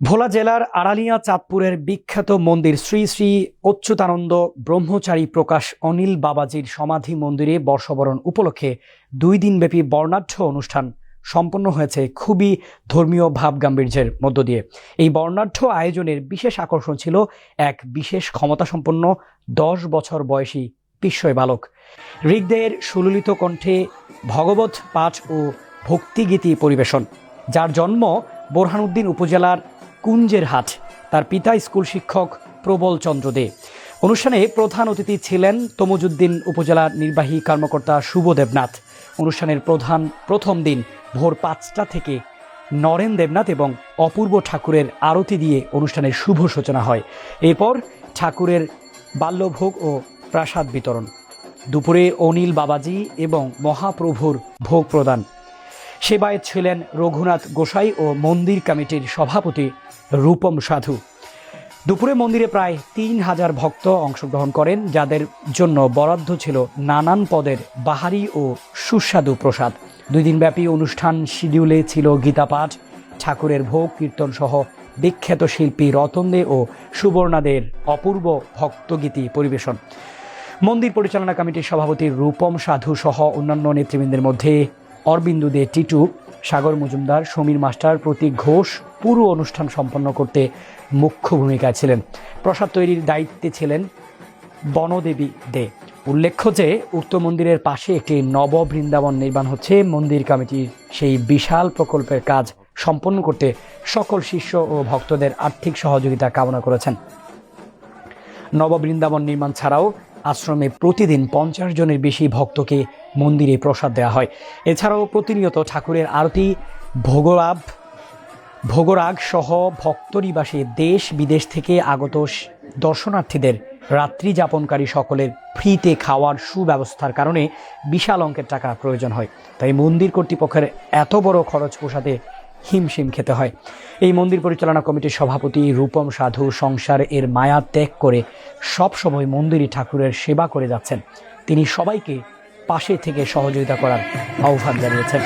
ভোলা জেলার আড়ালিয়া চাঁদপুরের বিখ্যাত মন্দির শ্রী শ্রী অচ্যুতানন্দ ব্রহ্মচারী প্রকাশ অনিল বাবাজির সমাধি মন্দিরে বর্ষবরণ উপলক্ষে দুই দিনব্যাপী বর্ণাঢ্য অনুষ্ঠান সম্পন্ন হয়েছে খুবই ধর্মীয় ভাব গাম্ভীর্যের মধ্য দিয়ে। এই বর্ণাঢ্য আয়োজনের বিশেষ আকর্ষণ ছিল এক বিশেষ ক্ষমতাসম্পন্ন দশ বছর বয়সী বিস্ময় বালক। ঋগ্দের সুললিত কণ্ঠে ভগবত পাঠ ও ভক্তিগীতি পরিবেশন, যার জন্ম বোরহানুদ্দিন উপজেলার কুঞ্জের হাট। তার পিতা স্কুল শিক্ষক প্রবল চন্দ্র দে। অনুষ্ঠানে প্রধান অতিথি ছিলেন তমুজুদ্দিন উপজেলা নির্বাহী কর্মকর্তা শুভ দেবনাথ। অনুষ্ঠানের প্রধান প্রথম দিন ভোর পাঁচটা থেকে নরেন দেবনাথ এবং অপূর্ব ঠাকুরের আরতি দিয়ে অনুষ্ঠানের শুভ সূচনা হয়। এরপর ঠাকুরের বাল্যভোগ ও প্রাসাদ বিতরণ। দুপুরে অনিল বাবাজি এবং মহাপ্রভুর ভোগ প্রদান। সেবায় ছিলেন রঘুনাথ গোসাই ও মন্দির কমিটির সভাপতি রূপম সাধু। দুপুরে মন্দিরে প্রায় তিন হাজার ভক্ত অংশগ্রহণ করেন, যাদের জন্য বরাদ্দ ছিল নানান পদের বাহারি ও সুস্বাদু প্রসাদ। দুই দিনব্যাপী অনুষ্ঠান শিডিউলে ছিল গীতাপাঠ, ঠাকুরের ভোগ কীর্তন সহ বিখ্যাত শিল্পী রতন দে ও সুবর্ণাদের অপূর্ব ভক্তগীতি পরিবেশন। মন্দির পরিচালনা কমিটির সভাপতি রূপম সাধু সহ অন্যান্য নেতৃবৃন্দের মধ্যে অরবিন্দু দে টিটু, সাগর মজুমদার, সমীর মাস্টার, প্রতীক ঘোষ, পুরো অনুষ্ঠান সম্পন্ন করতে মুখ্য ভূমিকায় ছিলেন। প্রসাদ তৈরির দায়িত্বে ছিলেন বনদেবী দে। উল্লেখ্য যে, উক্ত মন্দিরের পাশে একটি নব বৃন্দাবন নির্মাণ হচ্ছে। মন্দির কমিটির সেই বিশাল প্রকল্পের কাজ সম্পন্ন করতে সকল শিষ্য ও ভক্তদের আর্থিক সহযোগিতা কামনা করেছেন। নববৃন্দাবন নির্মাণ ছাড়াও আশ্রমে প্রতিদিন পঞ্চাশ জনের বেশি ভক্তকে মন্দিরে প্রসাদ দেওয়া হয়। এছাড়াও প্রতিনিয়ত ঠাকুরের আরতি, ভোগলাভ, ভোগরাগ সহ ভক্ত নিবাসে দেশ বিদেশ থেকে আগত দর্শনার্থীদের রাত্রি যাপনকারী সকলের ফ্রিতে খাওয়ার সুব্যবস্থার কারণে বিশাল অঙ্কের টাকা প্রয়োজন হয়। তাই মন্দির কর্তৃপক্ষের এত বড় খরচ পোষাতে হিমশিম খেতে হয়। এই মন্দির পরিচালনা কমিটির সভাপতি রূপম সাধু সংসার এর মায়া ত্যাগ করে সবসময় মন্দিরে ঠাকুরের সেবা করে যাচ্ছেন। তিনি সবাইকে পাশে থেকে সহযোগিতা করার আহ্বান জানিয়েছেন।